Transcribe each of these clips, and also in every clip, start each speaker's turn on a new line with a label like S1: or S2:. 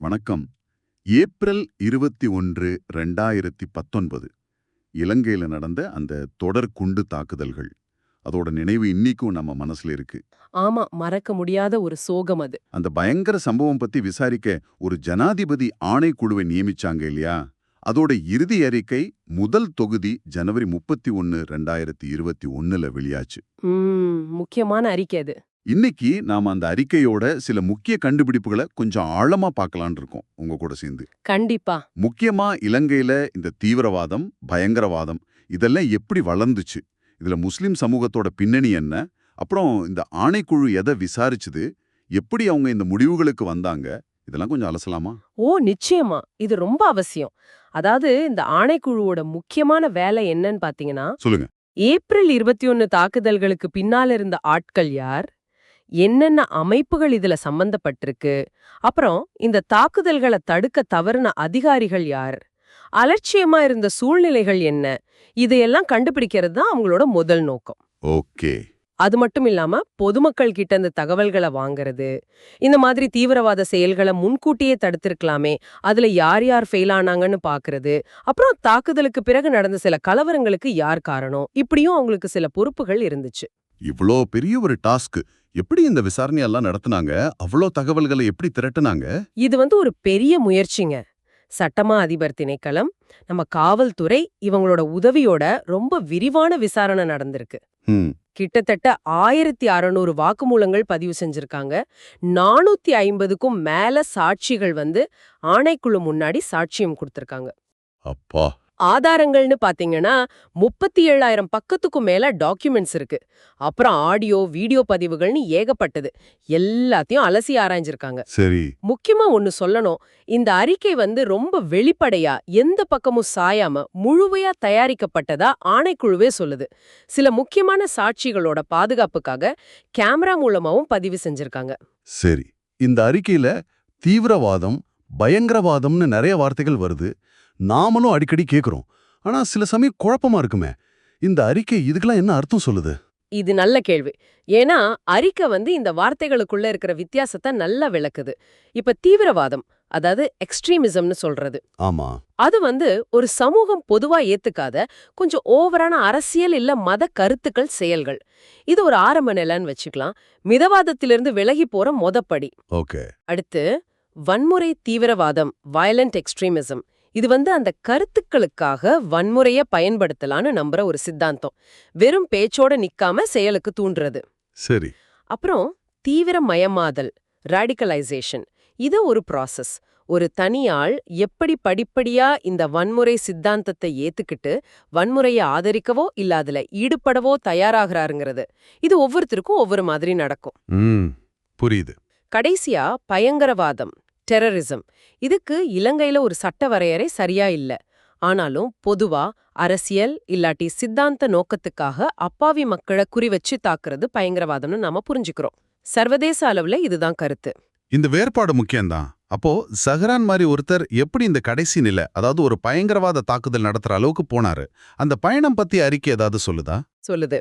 S1: வணக்கம். ஏப்ரல் இருபத்தி ஒன்று ரெண்டாயிரத்தி பத்தொன்பது. இலங்கையில நடந்த அந்த தொடர் குண்டு தாக்குதல்கள். அதோட நினைவு இன்னிக்கும் நம்ம மனசுல இருக்கு.
S2: ஆமா மறக்க முடியாத ஒரு சோகம் அது.
S1: அந்த பயங்கர சம்பவம் பத்தி விசாரிக்க ஒரு ஜனாதிபதி ஆணைக்குழுவை நியமிச்சாங்க இல்லையா? அதோட இறுதி அறிக்கை முதல் தொகுதி ஜனவரி முப்பத்தி ஒன்னு ரெண்டாயிரத்தி இருபத்தி ஒன்னுல வெளியாச்சு.
S2: முக்கியமான அறிக்கை அது.
S1: இன்னைக்கு நாம அந்த அறிக்கையோட சில முக்கிய கண்டுபிடிப்புகளை கொஞ்சம் ஆழமா பார்க்கலாம்னு இருக்கோம் உங்க கூட சேர்ந்து.
S2: கண்டிப்பா.
S1: முக்கியமா இலங்கையில இந்த தீவிரவாதம் பயங்கரவாதம் இதெல்லாம் எப்படி வளர்ந்துச்சு? இதுல முஸ்லிம் சமூகத்தோட பின்னணி என்ன? அப்புறம் இந்த ஆணைக்குழு எதை விசாரிச்சுது? எப்படி அவங்க இந்த முடிவுகளுக்கு வந்தாங்க? இதெல்லாம் கொஞ்சம் அலசலாமா?
S2: ஓ நிச்சயமா. இது ரொம்ப அவசியம். அதாவது இந்த ஆணைக்குழுவோட முக்கியமான வேலை என்னன்னு பாத்தீங்கன்னா
S1: சொல்லுங்க.
S2: ஏப்ரல் இருபத்தி ஒன்னு தாக்குதல்களுக்கு பின்னால இருந்த ஆட்கள் யார்? என்னென்ன அமைப்புகள் இதுல சம்பந்தப்பட்டிருக்கு? அப்புறம் இந்த தாக்குதல்களை தடுக்க தவறுன அதிகாரிகள் யார்? அலட்சியமா இருந்த சூழ்நிலைகள் என்ன? இதையெல்லாம் கண்டுபிடிக்கிறது தான் அவங்களோட முதல் நோக்கம்.
S1: ஓகே.
S2: அது மட்டும் இல்லாம பொதுமக்கள் கிட்ட இந்த தகவல்களை வாங்குறது இந்த மாதிரி தீவிரவாத செயல்களை முன்கூட்டியே தடுத்திருக்கலாமே அதுல யார் யார் ஃபெயில் ஆனாங்கன்னு பாக்குறது அப்புறம் தாக்குதலுக்கு பிறகு நடந்த சில கலவரங்களுக்கு யார் காரணம் இப்படியும் அவங்களுக்கு சில பொறுப்புகள் இருந்துச்சு.
S1: இவ்ளோ பெரிய ஒரு டாஸ்க் எப்படி இந்த விசாரணையெல்லாம் நடத்துனாங்க? அவ்வளோ தகவல்களை எப்படி திரட்டுனாங்க?
S2: இது வந்து ஒரு பெரிய முயற்சிங்க. சட்டமா அதிபர் திணைக்களம் நம்ம காவல்துறை இவங்களோட உதவியோட ரொம்ப விரிவான விசாரணை நடந்திருக்கு. கிட்டத்தட்ட ஆயிரத்தி அறநூறு வாக்குமூலங்கள் பதிவு செஞ்சிருக்காங்க. நானூத்தி ஐம்பதுக்கும் மேல சாட்சிகள் வந்து ஆணைக்குழு முன்னாடி சாட்சியம் கொடுத்திருக்காங்க.
S1: அப்பா.
S2: ஆதாரங்கள்னு பாத்தீங்கன்னா முப்பத்தி ஏழாயிரம் பக்கத்துக்கும் மேல டாக்குமெண்ட்ஸ் இருக்கு. அப்புறம் ஆடியோ வீடியோ பதிவுகள்னு ஏகப்பட்டது. எல்லாத்தையும் அலசி ஆராய்ஞ்சிருக்காங்க.
S1: சரி.
S2: முக்கியமா ஒன்னு சொல்லணும். இந்த அறிக்கை வந்து ரொம்ப வெளிப்படையா எந்த பக்கமும் சாயாம முழுமையா தயாரிக்கப்பட்டதா ஆணைக்குழுவே சொல்லுது. சில முக்கியமான சாட்சிகளோட பாதுகாப்புக்காக கேமரா மூலமாவும் பதிவு செஞ்சிருக்காங்க.
S1: சரி. இந்த அறிக்கையில தீவிரவாதம் பயங்கரவாதம்னு நிறைய வார்த்தைகள் வருது. நாமளும் அடிக்கடி கேக்குறோம். ஆனா சில சமயம் குழப்பமா இருக்குமே. இந்த அறிக்கை இதுக்கெல்லாம் என்ன அர்த்தம் சொல்லுது?
S2: இது நல்ல கேள்வி. ஏன்னா அறிக்கை வந்து இந்த வார்த்தைகளுக்குள்ள இருக்கிற வித்தியாசத்தை நல்லா விளக்குது. இப்ப தீவிரவாதம் அதாவது எக்ஸ்ட்ரீமிசம்னு சொல்றது.
S1: ஆமா.
S2: அது வந்து ஒரு சமூகம் பொதுவா ஏத்துக்காத கொஞ்சம் ஓவரான அரசியல் இல்ல மத கருத்துக்கள் செயல்கள். இது ஒரு ஆரம்ப நிலைன்னு வச்சுக்கலாம். மிதவாதத்திலிருந்து விலகி போற மொதப்படி.
S1: ஓகே.
S2: அடுத்து வன்முறை தீவிரவாதம் வயலண்ட் எக்ஸ்ட்ரீமிசம் இது வந்து அந்த கருத்துக்களுக்காக வன்முறைய பயன்படுத்தலான்னு நம்புற ஒரு சித்தாந்தம். வெறும் பேச்சோட நிக்காம செயலுக்கு தூண்டுறது.
S1: சரி.
S2: அப்புறம் தீவிரமயமாதல் ராடிகலைசேஷன் இது ஒரு ப்ராசஸ் ஒரு தனியாள் எப்படி படிப்படியா இந்த வன்முறை சித்தாந்தத்தை ஏத்துக்கிட்டு வன்முறையை ஆதரிக்கவோ இல்ல அதுல ஈடுபடவோ தயாராகிறாருங்கிறது. இது ஒவ்வொருத்தருக்கும் ஒவ்வொரு மாதிரி நடக்கும்.
S1: புரியுது.
S2: கடைசியா பயங்கரவாதம். டெரரிசம். இதுக்கு இலங்கையில ஒரு சட்ட வரையறை சரியா இல்ல. ஆனாலும் பொதுவா அரசியல் இல்லாட்டி சித்தாந்த நோக்கத்துக்காக அப்பாவி மக்களை குறிவச்சு தாக்குறது பயங்கரவாதம்னு நாம புரிஞ்சுக்கிறோம். சர்வதேச அளவுல இதுதான் கருத்து.
S3: இந்த வேறுபாடு முக்கியம்தான். அப்போ சஹரான் மாதிரி ஒருத்தர் எப்படி இந்த கடைசி நிலை அதாவது ஒரு பயங்கரவாத தாக்குதல் நடத்துற அளவுக்கு போனாரு? அந்த பயணம் பத்தி அறிக்கை ஏதாவது சொல்லுதா?
S2: சொல்லுது.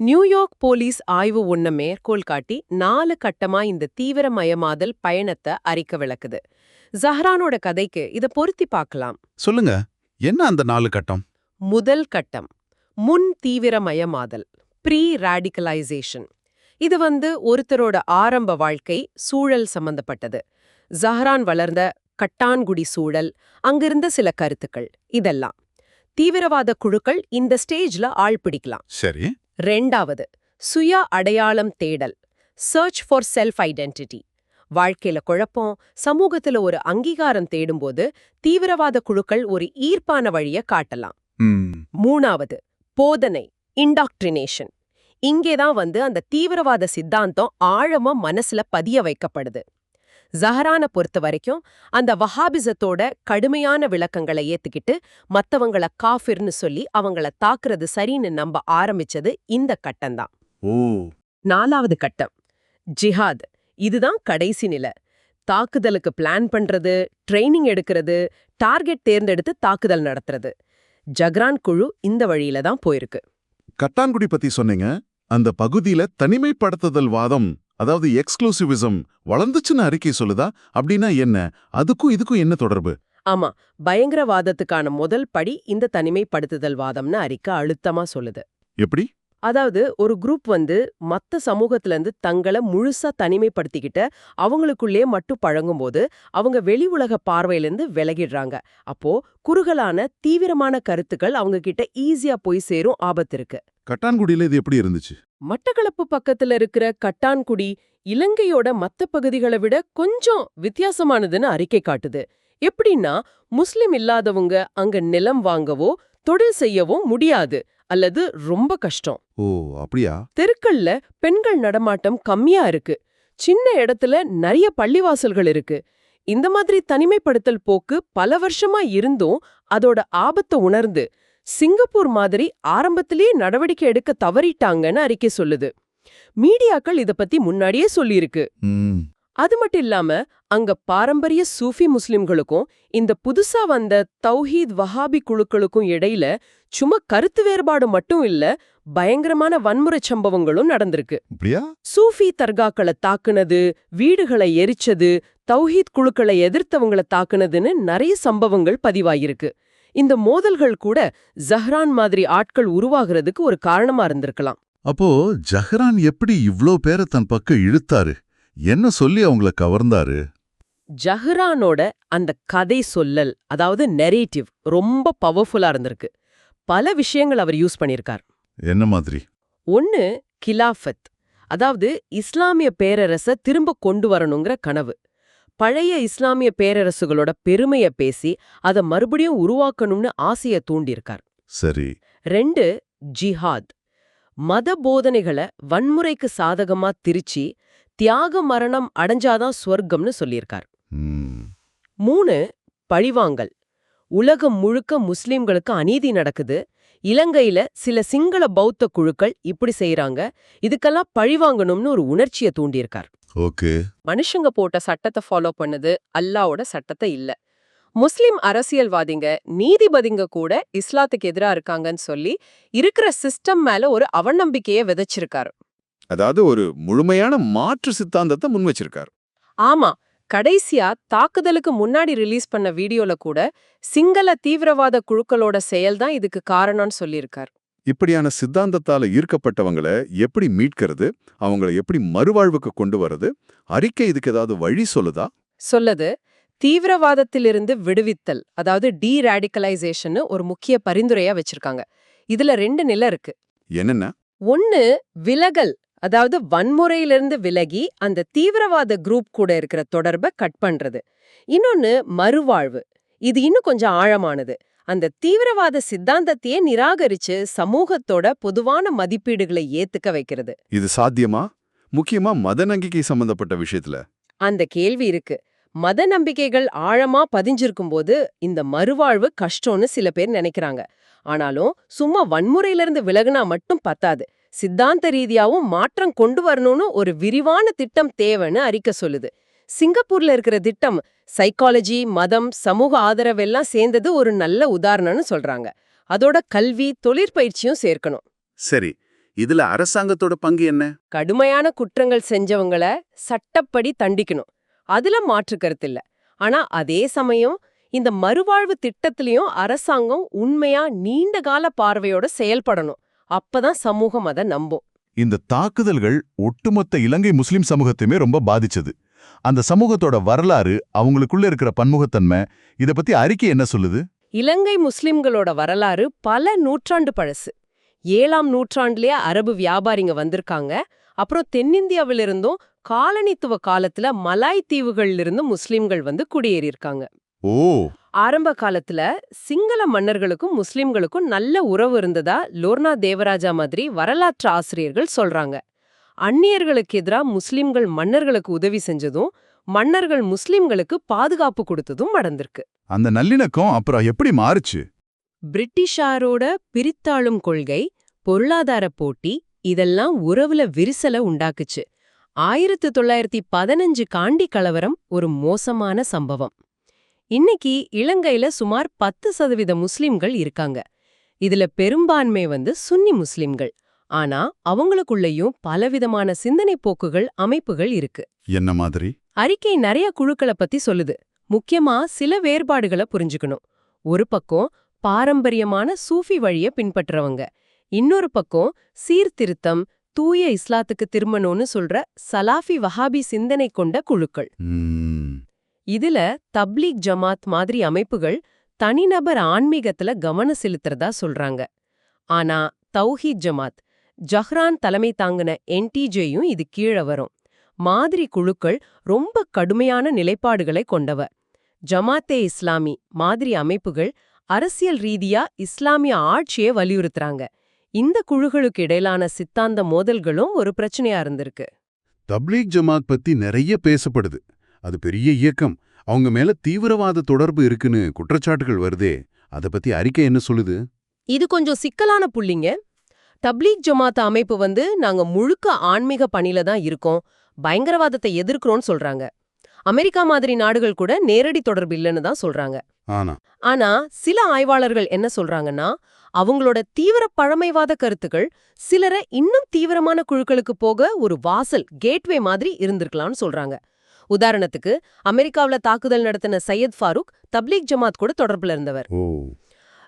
S2: நியூயார்க் போலீஸ் ஆய்வு ஒன்ன மேற்கோள் காட்டி நாலு கட்டமா இந்த தீவிரமயமாதல் பயணத்தை அறிக்க விளக்குது. ஜஹ்ரானோட கதைக்கு இத பொருத்தி பார்க்கலாம்
S3: சொல்லுங்க என்ன அந்த நாலு கட்டம்?
S2: முதல் கட்டம் முன் தீவிரமயமாதல் ப்ரீ ராடிகலைசேஷன் இது வந்து ஒருத்தரோட ஆரம்ப வாழ்க்கை சூழல் சம்பந்தப்பட்டது. ஜஹ்ரான் வளர்ந்த கட்டான்குடி சூழல் அங்கிருந்த சில கருத்துக்கள் இதெல்லாம். தீவிரவாத குழுக்கள் இந்த ஸ்டேஜ்ல ஆள் பிடிக்கலாம்.
S3: சரி.
S2: ரெண்டாவது சுய அடையாளம் தேடல் சர்ச் ஃபார் செல்ஃப் ஐடென்டிட்டி வாழ்க்கையில குழப்பம் சமூகத்துல ஒரு அங்கீகாரம் தேடும்போது தீவிரவாத குழுக்கள் ஒரு ஈர்ப்பான வழிய காட்டலாம். மூணாவது போதனை இண்டாக்ட்ரினேஷன் இங்கேதான் வந்து அந்த தீவிரவாத சித்தாந்தம் ஆழமா மனசுல பதிய வைக்கப்படுது. ஜஹரான பொறுத்த வரைக்கும் அந்த வஹாபிசத்தோட கடுமையான விளக்கங்களை ஏத்துக்கிட்டு மத்தவங்கள காஃபிர்னு சொல்லி அவங்கள தாக்குறது சரின்னு நம்ப ஆரம்பிச்சது இந்த கட்டம்தான்.
S1: ஓ.
S2: நாலாவது கட்டம் ஜிஹாத். இதுதான் கடைசி நிலை. தாக்குதலுக்கு பிளான் பண்றது ட்ரைனிங் எடுக்கிறது டார்கெட் தேர்ந்தெடுத்து தாக்குதல் நடத்துறது. ஜக்ரான் குழு இந்த வழியில தான் போயிருக்கு.
S1: கட்டான்குடி பத்தி சொன்னீங்க. அந்த பகுதியில தனிமைப்படுத்துதல் வாதம் அதாவது எக்ஸ்க்ளூசிவிசம் வளர்ந்துச்சுன்னு அறிக்கை சொல்லுதா? அப்படின்னா என்ன? அதுக்கும் இதுக்கும் என்ன தொடர்பு?
S2: ஆமா பயங்கரவாதத்துக்கான முதல் படி இந்த தனிமைப்படுத்துதல் வாதம்னு அறிக்கை அழுத்தமா சொல்லுது.
S1: எப்படி?
S2: அதாவது ஒரு குரூப் வந்து மத்த சமூகத்துல இருந்து தங்களை முழுசா தனிமைப்படுத்திக்கிட்ட அவங்களுக்குள்ளே மட்டும் பழங்கும்போது அவங்க வெளி உலக பார்வையிலிருந்து விலகிடுறாங்க. அப்போ குறுகலான தீவிரமான கருத்துக்கள் அவங்க கிட்ட ஈஸியா போய் சேரும் ஆபத்து இருக்கு.
S1: கட்டான்குடியில இது எப்படி இருந்துச்சு?
S2: மட்டக்களப்பு பக்கத்துல இருக்கிற கட்டான்குடி இலங்கையோட மத்த பகுதிகளை விட கொஞ்சம் வித்தியாசமானதுன்னு அறிக்கை காட்டுது. எப்படின்னா முஸ்லிம் இல்லாதவங்க அங்க நிலம் வாங்கவோ தொழில் செய்யவோ முடியாது அல்லது ரொம்ப கஷ்டம்.
S1: ஓ அப்படியா?
S2: தெருக்கள்ல பெண்கள் நடமாட்டம் கம்மியா இருக்கு. சின்ன இடத்துல நிறைய பள்ளிவாசல்கள் இருக்கு. இந்த மாதிரி தனிமைப்படுத்தல் போக்கு பல வருஷமா இருந்தும் அதோட ஆபத்தை உணர்ந்து சிங்கப்பூர் மாதிரி ஆரம்பத்திலேயே நடவடிக்கை எடுக்க தவறிட்டாங்கன்னு அறிக்கை சொல்லுது. மீடியாக்கள் இத பத்தி முன்னாடியே சொல்லியிருக்கு. அது மட்டும் இல்லாம அங்க பாரம்பரிய சூஃபி முஸ்லிம்களுக்கும் இந்த புதுசா வந்த தௌஹீத் வஹாபி குழுக்களுக்கும் இடையில சும்மா கருத்து வேறுபாடு மட்டும் இல்ல பயங்கரமான வன்முறை சம்பவங்களும் நடந்திருக்கு. சூஃபி தர்காக்களை தாக்குனது வீடுகளை எரிச்சது தௌஹீத் குழுக்களை எதிர்த்தவங்கள தாக்குனதுன்னு நிறைய சம்பவங்கள் பதிவாயிருக்கு. இந்த மோதல்கள் கூட ஜஹ்ரான் மாதிரி ஆட்கள் உருவாகிறதுக்கு ஒரு காரணமா இருந்திருக்கலாம்.
S1: அப்போ ஜஹ்ரான் எப்படி இவ்ளோ பேரை தன் பக்கம் இழுத்தாரு? என்ன சொல்லி அவங்கள கவர்ந்தாரு?
S2: ஜஹ்ரானோட அந்த கதை சொல்லல் அதாவது நெரேட்டிவ் ரொம்ப பவர்ஃபுல்லா இருந்திருக்கு. பல விஷயங்கள் அவர் யூஸ் பண்ணியிருக்கார்.
S1: என்ன மாதிரி?
S2: ஒன்னு கிலாஃபத் அதாவது இஸ்லாமிய பேரரச திரும்ப கொண்டு வரணுங்கிற கனவு. பழைய இஸ்லாமிய பேரரசுகளோட பெருமைய பேசி அதை மறுபடியும் உருவாக்கணும்னு ஆசைய தூண்டியிருக்கார்.
S1: சரி.
S2: ரெண்டு ஜிஹாத். மத போதனைகளை வன்முறைக்கு சாதகமா திரிச்சு தியாக மரணம் அடைஞ்சாதான் ஸ்வர்க்கம்னு சொல்லியிருக்கார். மூணு பழிவாங்கல். உலகம் முழுக்க முஸ்லிம்களுக்கு அநீதி நடக்குது. இலங்கையில சில சிங்கள பௌத்த குழுக்கள் இப்படி செய்யறாங்க இதுக்கெல்லாம் பழிவாங்கணும்னு ஒரு உணர்ச்சியை தூண்டியிருக்கார்.
S1: ஓகே.
S2: மனுஷங்க போட்ட சட்டத்தை ஃபாலோ பண்ணது அல்லாவோட சட்டத்தை இல்ல. முஸ்லிம் அரசியல்வாதிங்க நீதிபதிங்க கூட இஸ்லாத்துக்கு எதிரா இருக்காங்கன்னு சொல்லி இருக்கிற சிஸ்டம் மேல ஒரு அவநம்பிக்கையை விதைச்சிருக்காரு.
S4: அதாவது ஒரு முழுமையான மாற்று சித்தாந்தத்தை முன் வச்சிருக்காரு
S2: ஆமா கடைசியா தாக்குதலுக்கு முன்னாடி ரிலீஸ் பண்ண வீடியோல கூட சிங்கள தீவிரவாத குழுக்களோட செயல்தான் இதுக்கு காரணம்னு சொல்லியிருக்கார்.
S4: இப்படியான சித்தாந்தத்தால ஈர்க்கப்பட்டவங்கள எப்படி மீட்கிறது? அவங்கள எப்படி மறுவாழ்வுக்கு கொண்டு வர்றது? அறிக்கை இதுக்கு ஏதாவது வழி சொல்லுதா?
S2: சொல்லுது. தீவிரவாதத்திலிருந்து விடுவித்தல் அதாவது டீராடிகலைசேஷன் ஒரு முக்கிய பரிந்துரையா வச்சிருக்காங்க. இதுல ரெண்டு நிலை இருக்கு.
S4: என்னென்ன?
S2: ஒன்னு விலகல் அதாவது வன்முறையிலிருந்து விலகி அந்த தீவிரவாத குரூப் கூட இருக்கிற தொடர்பை கட் பண்றது. இன்னொன்னு மறுவாழ்வு. இது இன்னும் கொஞ்சம் ஆழமானது. அந்த தீவிரவாத சித்தாந்தத்தையே நிராகரிச்சு சமூகத்தோட பொதுவான மதிப்பீடுகளை ஏத்துக்க வைக்கிறது.
S4: இது சாத்தியமா? முக்கியமா மத நம்பிக்கை சம்பந்தப்பட்ட விஷயத்துல?
S2: அந்த கேள்வி இருக்கு. மத நம்பிக்கைகள் ஆழமா பதிஞ்சிருக்கும்போது இந்த மறுவாழ்வு கஷ்டம்னு சில பேர் நினைக்கிறாங்க. ஆனாலும் சும்மா வன்முறையிலிருந்து விலகுனா மட்டும் பத்தாது. சித்தாந்த ரீதியாவும் மாற்றம் கொண்டு வரணும்னு ஒரு விரிவான திட்டம் தேவைன்னு அறிக்கை சொல்லுது. சிங்கப்பூர்ல இருக்கிற திட்டம் சைக்காலஜி மதம் சமூக ஆதரவெல்லாம் சேர்ந்தது ஒரு நல்ல உதாரணம்னு சொல்றாங்க. அதோட கல்வி தொழிற்பயிற்சியும் சேர்க்கணும்.
S1: சரி இதுல அரசாங்கத்தோட பங்கு என்ன?
S2: கடுமையான குற்றங்கள் செஞ்சவங்கள சட்டப்படி தண்டிக்கணும். அதுல மாற்று கருத்தில்ல ஆனா அதே சமயம் இந்த மறுவாழ்வு திட்டத்திலயும் அரசாங்கம் உண்மையா நீண்ட கால பார்வையோட செயல்படணும். அப்பதான் சமூகம் அதை நம்பும்.
S5: இந்த தாக்குதல்கள் ஒட்டுமொத்த இலங்கை முஸ்லிம் சமூகத்தையுமே ரொம்ப பாதிச்சது. அந்த சமூகத்தோட வரலாறு அவங்களுக்குள்ள இருக்கிற பன்முகத்தன்மை இத பத்தி அறிக்கை என்ன சொல்லுது?
S2: இலங்கை முஸ்லிம்களோட வரலாறு பல நூற்றாண்டு பழசு. ஏழாம் நூற்றாண்டுலயே அரபு வியாபாரிங்க வந்திருக்காங்க. அப்புறம் தென்னிந்தியாவிலிருந்தும் காலனித்துவ காலத்துல மலாய் தீவுகள்ல முஸ்லிம்கள் வந்து குடியேறியிருக்காங்க.
S5: ஓ!
S2: ஆரம்ப காலத்துல சிங்கள மன்னர்களுக்கும் முஸ்லிம்களுக்கும் நல்ல உறவு இருந்ததா லோர்னா தேவராஜா மாதிரி வரலாற்று ஆசிரியர்கள் சொல்றாங்க. அந்நியர்களுக்கு எதிரா முஸ்லிம்கள் மன்னர்களுக்கு உதவி செஞ்சதும் மன்னர்கள் முஸ்லிம்களுக்கு பாதுகாப்பு கொடுத்ததும் நடந்திருக்கு.
S5: அந்த நல்லிணக்கம் அப்புறம் எப்படி மாறுச்சு?
S2: பிரிட்டிஷாரோட பிரித்தாளும் கொள்கை பொருளாதார போட்டி இதெல்லாம் உறவுல விரிசல உண்டாக்குச்சு. ஆயிரத்து தொள்ளாயிரத்தி பதினஞ்சு காண்டி கலவரம் ஒரு மோசமான சம்பவம். இன்னைக்கு இலங்கையில சுமார் பத்து சதவீத முஸ்லிம்கள் இருக்காங்க. இதுல பெரும்பான்மை வந்து சுன்னி முஸ்லிம்கள். ஆனா அவங்களுக்குள்ளேயும் பலவிதமான சிந்தனை போக்குகள் அமைப்புகள் இருக்கு.
S5: என்ன மாதிரி?
S2: அறிக்கை நிறைய குழுக்களை பத்தி சொல்லுது. முக்கியமா சில வேறுபாடுகளை புரிஞ்சுக்கணும். ஒரு பக்கம் பாரம்பரியமான சூஃபி வழிய பின்பற்றவங்க. இன்னொரு பக்கம் சீர்திருத்தம் தூய இஸ்லாத்துக்கு திரும்பணும்னு சொல்ற சலாஃபி வஹாபி சிந்தனை கொண்ட குழுக்கள். இதுல தப்லீக் ஜமாத் மாதிரி அமைப்புகள் தனிநபர் ஆன்மீகத்துல கவனம் செலுத்துறதா சொல்றாங்க. ஆனா தௌஹீத் ஜமாத் ஜஹ்ரான் தலைமை தாங்கின என்டிஜேயும் இது கீழ வரும். மாதிரி குழுக்கள் ரொம்ப கடுமையான நிலைப்பாடுகளை கொண்டவ. ஜமாத்தே இஸ்லாமி மாதிரி அமைப்புகள் அரசியல் ரீதியா இஸ்லாமிய ஆட்சியை வலியுறுத்துறாங்க. இந்த குழுக்களுக்கு இடையிலான சித்தாந்த மோதல்களும் ஒரு பிரச்சனையா இருந்திருக்கு.
S5: தப்லீக் ஜமாத் பத்தி நிறைய பேசப்படுது. அது பெரிய இயக்கம். அவங்க மேல தீவிரவாத தொடர்பு இருக்குன்னு குற்றச்சாட்டுகள் வருதே. அத பத்தி அறிக்கை என்ன சொல்லுது?
S2: இது கொஞ்சம் சிக்கலான புள்ளிங்க. தப்லீக் ஜமாத் அமைப்பு வந்து நாங்க முழுக்க ஆன்மீக பணியில தான் இருக்கோம். பயங்கரவாதத்தை எதிர்க்கிறோம்னு சொல்றாங்க. அமெரிக்கா மாதிரி நாடுகள் கூட நேரடி தொடர்பு இல்லைன்னு தான் சொல்றாங்க.
S5: ஆனா?
S2: சில ஆய்வாளர்கள் என்ன சொல்றாங்கன்னா அவங்களோட தீவிர பழமைவாத கருத்துக்கள் சிலரை இன்னும் தீவிரமான குழுக்களுக்கு போக ஒரு வாசல் கேட்வே மாதிரி இருந்திருக்கலாம்னு சொல்றாங்க. உதாரணத்துக்கு அமெரிக்காவுல தாக்குதல் நடத்தின சையத் ஃபாரூக் தப்லீக் ஜமாத் கூட தொடர்புல இருந்தவர்.
S5: ஓ.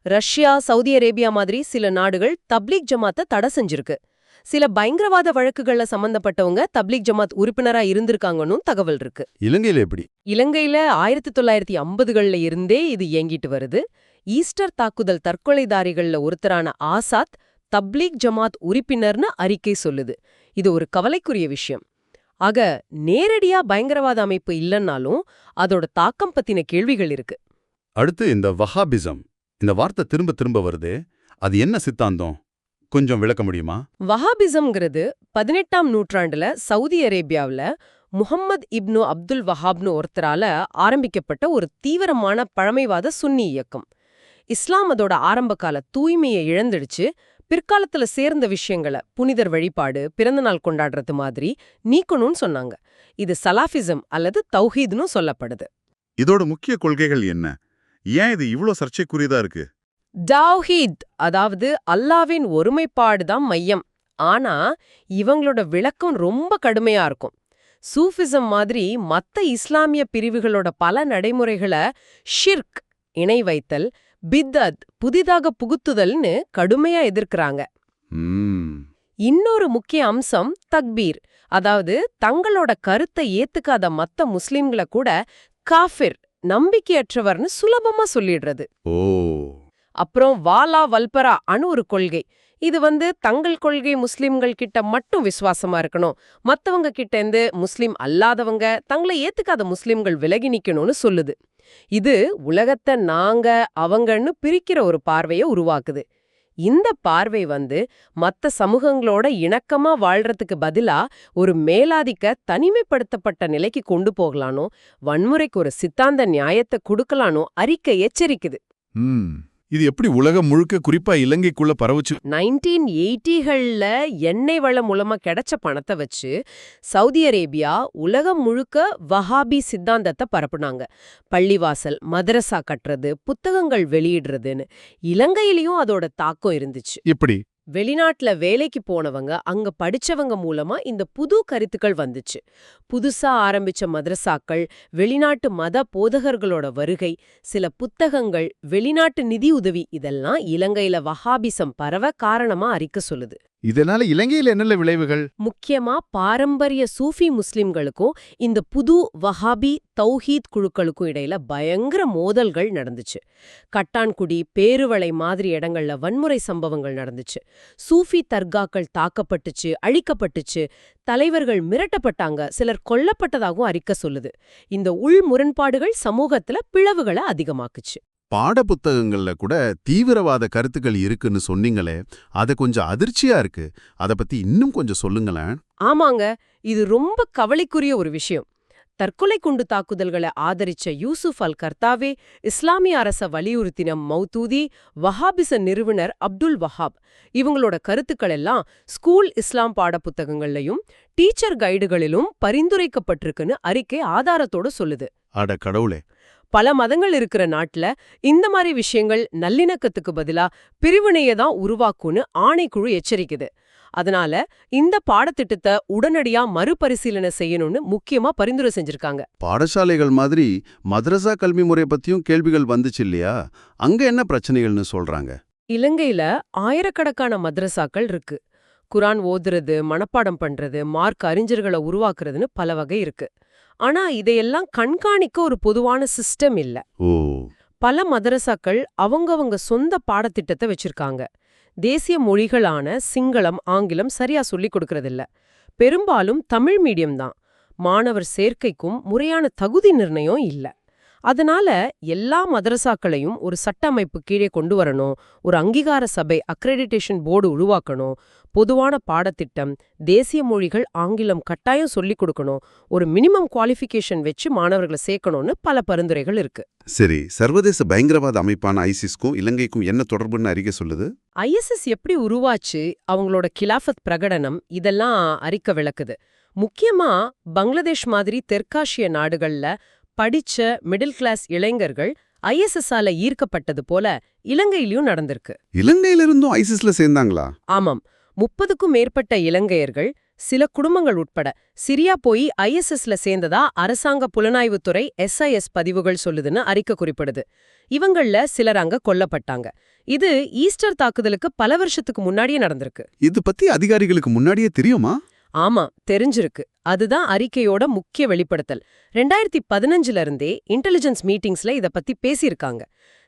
S2: ரஷ்யா சவுதி அரேபியா மாதிரி சில நாடுகள் தப்லீக் ஜமாத்தை தடை செஞ்சிருக்கு. சில பயங்கரவாத வழக்குகள்ல சம்பந்தப்பட்டவங்க தப்லீக் ஜமாத் உறுப்பினரா இருந்திருக்காங்கன்னு தகவல் இருக்கு.
S5: இலங்கையில எப்படி?
S2: இலங்கையில ஆயிரத்தி தொள்ளாயிரத்தி ஐம்பதுகள்ல இருந்தே இது இயங்கிட்டு வருது. ஈஸ்டர் தாக்குதல் தற்கொலைதாரிகள்ல ஒருத்தரான ஆசாத் தப்லீக் ஜமாத் உறுப்பினர்னு அறிக்கை சொல்லுது. இது ஒரு கவலைக்குரிய விஷயம். ஆக நேரடியா பயங்கரவாத அமைப்பு இல்லைன்னாலும் அதோட தாக்கம் பத்தின கேள்விகள் இருக்கு.
S5: அடுத்து இந்த வஹாபிசம். இந்த வார்த்தை திரும்ப திரும்ப வருதே. அது என்ன சித்தாந்தம்? கொஞ்சம் விளக்க முடியுமா?
S2: வஹாபிசம்ங்கிறது பதினெட்டாம் நூற்றாண்டுல சவுதி அரேபியாவுல முஹம்மத் இப்னு அப்துல் வஹாப்னு ஒருத்தரால ஆரம்பிக்கப்பட்ட ஒரு தீவிரமான பழமைவாத சுன்னி இயக்கம். இஸ்லாம் அதோட ஆரம்பகால தூய்மையை இழந்துடுச்சு. பிற்காலத்துல சேர்ந்த விஷயங்களை புனிதர் வழிபாடு பிறந்தநாள் கொண்டாடுறது மாதிரி நீக்கணும்னு சொன்னாங்க. இது சலாஃபிசம் அல்லது தௌஹீத்னு சொல்லப்படுது.
S1: இதோட முக்கிய கொள்கைகள் என்ன? ஏன் இது இவ்ளோ சர்ச்சைக்குரியதா இருக்கு?
S2: தௌஹீத் அதாவது அல்லாவின் ஒருமைப்பாடு தான் மையம். ஆனா இவங்களோட விளக்கம் ரொம்ப கடுமையா இருக்கும். சூஃபிசம் மாதிரி மத்த இஸ்லாமிய பிரிவுகளோட பல நடைமுறைகளை ஷிர்க் இணை வைத்தல் பித்தத் புதிதாக புகுத்துதல்னு கடுமையா எதிர்க்கறாங்க. இன்னொரு முக்கிய அம்சம் தக்பீர் அதாவது தங்களோட கருத்தை ஏத்துக்காத மத்த முஸ்லிம்களை கூட காஃபிர் நம்பிக்கையற்றவர்னு சுலபமா சொல்லிடுறது.
S5: ஓ.
S2: அப்புறம் வாலா வல்பரா அணு ஒரு கொள்கை. இது வந்து தங்கள் கொள்கை முஸ்லிம்கள் கிட்ட மட்டும் விசுவாசமா இருக்கணும். மத்தவங்க கிட்ட இருந்து முஸ்லிம் அல்லாதவங்க தங்களை ஏத்துக்காத முஸ்லிம்கள் விலகி நிக்கணும்னு சொல்லுது. இது உலகத்தை நாங்க அவங்கன்னு பிரிக்கிற ஒரு பார்வையை உருவாக்குது. இந்த பார்வை வந்து மத்த சமூகங்களோட இணக்கமா வாழ்றதுக்கு பதிலா ஒரு மேலாதிக்க தனிமைப்படுத்தப்பட்ட நிலைக்கு கொண்டு போகலானோ வன்முறைக்கு ஒரு சித்தாந்த நியாயத்தை கொடுக்கலானோ அறிக்கை எச்சரிக்குது.
S5: இது எப்படி உலகம் முழுக்க குறிப்பா இலங்கைக்குள்ள பரவுச்சு?
S2: நைன்டீன் எயிட்டிகள்ல எண்ணெய் வளம் மூலமா கிடைச்ச பணத்தை வச்சு சவுதி அரேபியா உலகம் முழுக்க வஹாபி சித்தாந்தத்தை பரப்புனாங்க. பள்ளிவாசல் மதரசா கட்டுறது புத்தகங்கள் வெளியிடுறதுன்னு. இலங்கையிலயும் அதோட தாக்கம் இருந்துச்சு.
S5: எப்படி?
S2: வெளிநாட்டுல வேலைக்கு போனவங்க அங்க படிச்சவங்க மூலமா இந்த புது கருத்துக்கள் வந்துச்சு. புதுசா ஆரம்பிச்ச மதரசாக்கள் வெளிநாட்டு மத போதகர்களோட வருகை சில புத்தகங்கள் வெளிநாட்டு நிதி உதவி இதெல்லாம் இலங்கையில வஹாபிசம் பரவ காரணமா அறிக்க சொல்லுது.
S5: இதனால இலங்கையில என்னென்ன விளைவுகள்?
S2: முக்கியமா பாரம்பரிய சூஃபி முஸ்லிம்களுக்கும் இந்த புது வஹாபி தௌஹீத் குழுக்களுக்கும் இடையில பயங்கர மோதல்கள் நடந்துச்சு. கட்டான்குடி பேருவளை மாதிரி இடங்கள்ல வன்முறை சம்பவங்கள் நடந்துச்சு. சூஃபி தர்காக்கள் தாக்கப்பட்டுச்சு அழிக்கப்பட்டுச்சு. தலைவர்கள் மிரட்டப்பட்டாங்க சிலர் கொல்லப்பட்டதாகவும் அறிக்க சொல்லுது. இந்த உள் முரண்பாடுகள் சமூகத்துல பிளவுகளை அதிகமாக்குச்சு.
S5: பாடப்புத்தகங்கள்ல கூட தீவிரவாத கருத்துக்கள் இருக்குன்னு சொன்னீங்களே அது கொஞ்சம் அதிர்ச்சியா இருக்கு. அத பத்தி இன்னும் கொஞ்சம் சொல்லுங்களேன்.
S2: ஆமாங்க இது ரொம்ப கவலைக்குரிய ஒரு விஷயம். தற்கொலை குண்டு தாக்குதல்களை ஆதரிச்ச யூசுப் அல் கர்த்தாவே இஸ்லாமிய அரச வலியுறுத்தின மௌதூதி வஹாபிச நிறுவனர் அப்துல் வஹாப் இவங்களோட கருத்துக்கள் எல்லாம் ஸ்கூல் இஸ்லாம் பாடப்புத்தகங்கள்லயும் டீச்சர் கைடுகளிலும் பரிந்துரைக்கப்பட்டிருக்குன்னு அறிக்கை ஆதாரத்தோட சொல்லுது.
S5: அட கடவுளே
S2: பல மதங்கள் இருக்கிற நாட்டுல இந்த மாதிரி விஷயங்கள் நல்லிணக்கத்துக்கு பதிலா பிரிவினையை தான் உருவாக்கும்னு ஆணைக்குழு எச்சரிக்குது. அதனால இந்த பாடத்திட்டத்தை உடனடியா மறுபரிசீலனை செய்யணும்னு முக்கியமா பரிந்துரை செஞ்சிருக்காங்க.
S6: பாடசாலைகள் மாதிரி மதரசா கல்வி முறை பத்தியும் கேள்விகள் வந்துச்சு இல்லையா? அங்க என்ன பிரச்சனைகள்னு சொல்றாங்க?
S2: இலங்கையில ஆயிரக்கணக்கான மதரசாக்கள் இருக்கு. குரான் ஓதுறது மனப்பாடம் பண்றது மார்க் அறிஞர்களை உருவாக்குறதுன்னு பல வகை இருக்கு. ஆனா இதையெல்லாம் கண்காணிக்க ஒரு பொதுவான சிஸ்டம் இல்ல. பல மதரசாக்கள் அவங்கவங்க சொந்த பாடத்திட்டத்தை வச்சிருக்காங்க. தேசிய மொழிகளான சிங்களம் ஆங்கிலம் சரியா சொல்லிக் கொடுக்கறதில்ல. பெரும்பாலும் தமிழ் மீடியம் தான். மாணவர் சேர்க்கைக்கும் முறையான தகுதி நிர்ணயம் இல்ல. அதனால எல்லா மதரசாக்களையும் ஒரு சட்ட அமைப்பு கீழே கொண்டு வரணும் ஒரு அங்கீகார சபை அக்ரெடிடேஷன் போர்டு உருவாக்கணும் பொதுவான பாடத்திட்டம் தேசிய மொழிகள் ஆங்கிலம் கட்டாயம் சொல்லிக் கொடுக்கணும். ஒரு மினிமம் குவாலிஃபிகேஷன் வச்சு மாணவர்களை சேர்க்கணும்னு பல பரிந்துரைகள் இருக்கு.
S6: சரி சர்வதேச பயங்கரவாத அமைப்பான ஐசிஸ்க்கும் இலங்கைக்கும் என்ன தொடர்புன்னு அறிக்கை சொல்லுது?
S2: ஐஎஸ்எஸ் எப்படி உருவாச்சு அவங்களோட கிலாஃபத் பிரகடனம் இதெல்லாம் அறிக்க விளக்குது. முக்கியமா பங்களாதேஷ் மாதிரி தெற்காசிய நாடுகள்ல படிச்ச மிடில் கிளாஸ் இளைஞர்கள் ஐஎஸ்எஸ்ஆல ஈர்க்கப்பட்டது போல இலங்கையிலயும் நடந்திருக்கு.
S6: இலங்கையிலிருந்தும் ஐசிஸ்ல சேர்ந்தாங்களா?
S2: ஆமாம். முப்பதுக்கும் மேற்பட்ட இலங்கையர்கள் சில குடும்பங்கள் உட்பட சிரியா போய் ஐஎஸ்எஸ்ல சேர்ந்ததா அரசாங்க புலனாய்வுத்துறை எஸ்ஐஎஸ் பதிவுகள் சொல்லுதுன்னு அறிக்கை குறிப்பிடுது. இவங்கள சிலர் அங்க கொல்லப்பட்டாங்க. இது ஈஸ்டர் தாக்குதலுக்கு பல வருஷத்துக்கு முன்னாடியே நடந்திருக்கு.
S6: இது பத்தி அதிகாரிகளுக்கு முன்னாடியே தெரியுமா?
S2: ஆமா தெரிஞ்சிருக்கு. அதுதான் அறிக்கையோட முக்கிய வெளிப்படுத்தல். ரெண்டாயிரத்தி பதினஞ்சுல இருந்தே இன்டெலிஜென்ஸ் மீட்டிங்ஸ்ல இத பத்தி பேசியிருக்காங்க.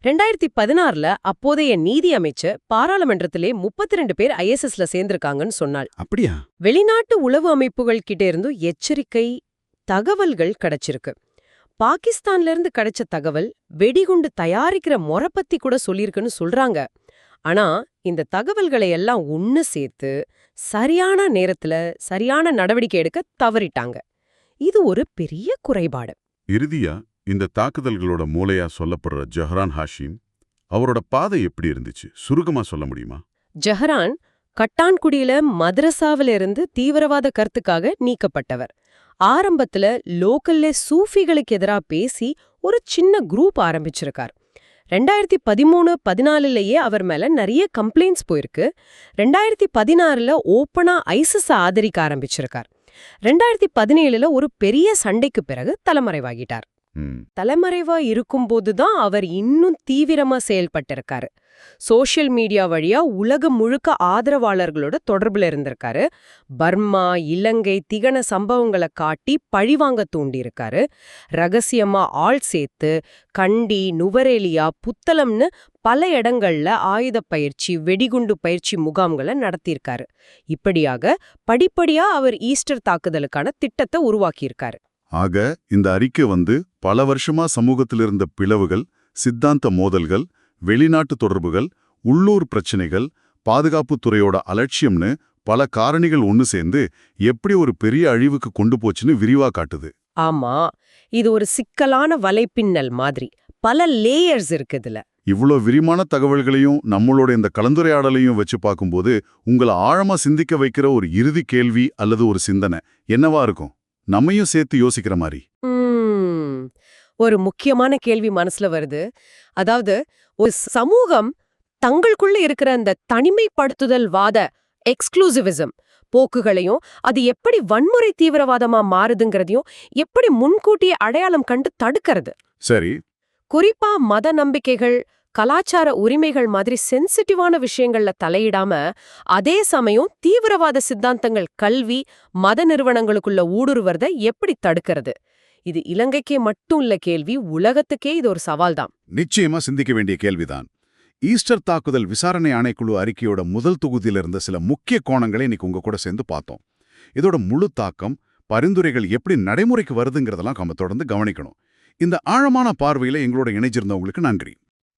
S2: ரெண்டாயிரத்தி பதினாறுல அப்போதைய நீதி அமைச்சர் பாராளுமன்றத்திலே முப்பத்தி ரெண்டு பேர் ஐஎஸ்எஸ்ல சேர்ந்திருக்காங்கன்னு சொன்னாள்.
S6: அப்படியா?
S2: வெளிநாட்டு உளவு அமைப்புகள் கிட்ட இருந்து எச்சரிக்கை தகவல்கள் கிடைச்சிருக்கு. பாகிஸ்தான்ல இருந்து கிடைச்ச தகவல் வெடிகுண்டு தயாரிக்கிற முறை பத்தி கூட சொல்லியிருக்குன்னு சொல்றாங்க. ஆனா இந்த தகவல்களை எல்லாம் ஒன்னு சேர்த்து சரியான நேரத்துல சரியான நடவடிக்கை எடுக்க தவறிட்டாங்க. இது ஒரு பெரிய குறைபாடு.
S1: இறுதியா இந்த தாக்குதல்களோட மூளையா சொல்லப்படுற ஜஹ்ரான் ஹாஷிம் அவரோட பாதை எப்படி இருந்துச்சு? சுருக்கமா சொல்ல முடியுமா?
S2: ஜஹரான் கட்டான்குடியில மதரசாவில இருந்து தீவிரவாத கருத்துக்காக நீக்கப்பட்டவர். ஆரம்பத்துல லோக்கல்ல சூஃபிகளுக்கு எதிரா பேசி ஒரு சின்ன குரூப் ஆரம்பிச்சிருக்கார். ரெண்டாயிரத்தி பதிமூணு பதினாலுலயே அவர் மேல நிறைய கம்ப்ளைண்ட்ஸ் போயிருக்கு. ரெண்டாயிரத்தி பதினாறுல ஓப்பனா ஐசிஸ் ஆதரிக்க ஆரம்பிச்சிருக்கார். ரெண்டாயிரத்தி பதினேழுல ஒரு பெரிய சண்டைக்கு பிறகு தலைமறைவாகிட்டார். தலைமறைவா இருக்கும்போது தான் அவர் இன்னும் தீவிரமா செயல்பட்டிருக்காரு. சோஷியல் மீடியா வழியா உலகம் முழுக்க ஆதரவாளர்களோட தொடர்புல இருந்திருக்காரு. பர்மா இலங்கை திகன சம்பவங்களை காட்டி பழிவாங்க தூண்டியிருக்காரு. ரகசியமா ஆள் சேர்த்து கண்டி நுவரேலியா புத்தளம்னு பல இடங்கள்ல ஆயுத பயிற்சி வெடிகுண்டு பயிற்சி முகாம்களை நடத்தியிருக்காரு. இப்படியாக படிப்படியா அவர் ஈஸ்டர் தாக்குதலுக்கான திட்டத்தை உருவாக்கியிருக்காரு.
S1: ஆக இந்த அறிக்கை வந்து பல வருஷமா சமூகத்தில் இருந்த பிளவுகள் சித்தாந்த மோதல்கள் வெளிநாட்டு தொடர்புகள் உள்ளூர் பிரச்சனைகள் பாதுகாப்புத் துறையோட அலட்சியம்னு பல காரணிகள் ஒன்னு சேர்ந்து எப்படி ஒரு பெரிய அழிவுக்கு கொண்டு போச்சுன்னு விரிவா காட்டுது.
S2: ஆமா இது ஒரு சிக்கலான வலைப்பின்னல் மாதிரி. பல லேயர்ஸ் இருக்கு இதுல.
S1: இவ்ளோ விரிவான தகவல்களையும் நம்மளோட இந்த கலந்துரையாடலையும் வச்சு பார்க்கும்போது உங்களை ஆழமா சிந்திக்க வைக்கிற ஒரு இறுதி கேள்வி அல்லது ஒரு சிந்தனை என்னவா இருக்கும்? நம்மையும் சேர்த்து யோசிக்கிற மாதிரி
S2: ஒரு முக்கியமான கேள்வி மனசுல வருது. அதாவது ஒரு சமூகம் தங்களுக்குள்ள இருக்கிற அந்த தனிமைப்படுத்துதல் வாத எக்ஸ்க்ளூசிவிசம் போக்குகளையும் அது எப்படி வன்முறை தீவிரவாதமா மாறுதுங்கிறதையும் எப்படி முன்கூட்டியே அடையாளம் கண்டு தடுக்கிறது?
S1: சரி.
S2: குறிப்பா மத நம்பிக்கைகள் கலாச்சார உரிமைகள் மாதிரி சென்சிட்டிவான விஷயங்கள்ல தலையிடாம அதே சமயம் தீவிரவாத சித்தாந்தங்கள் கல்வி மத நிறுவனங்களுக்குள்ள ஊடுருவறத எப்படி தடுக்கிறது? இது இலங்கைக்கே மட்டும் இல்ல கேள்வி உலகத்துக்கே இது ஒரு சவால் தான்
S1: நிச்சயமா சிந்திக்க வேண்டிய கேள்விதான். ஈஸ்டர் தாக்குதல் விசாரணை ஆணைக்குழு அறிக்கையோட முதல் தொகுதியில இருந்த சில முக்கிய கோணங்களை இன்னைக்கு உங்க கூட சேர்ந்து பார்த்தோம். இதோட முழு தாக்கம் பரிந்துரைகள் எப்படி நடைமுறைக்கு வருதுங்கிறதெல்லாம் நாம தொடர்ந்து கவனிக்கணும். இந்த ஆழமான பார்வையில எங்களோட இணைஞ்சிருந்தவங்களுக்கு நன்றி.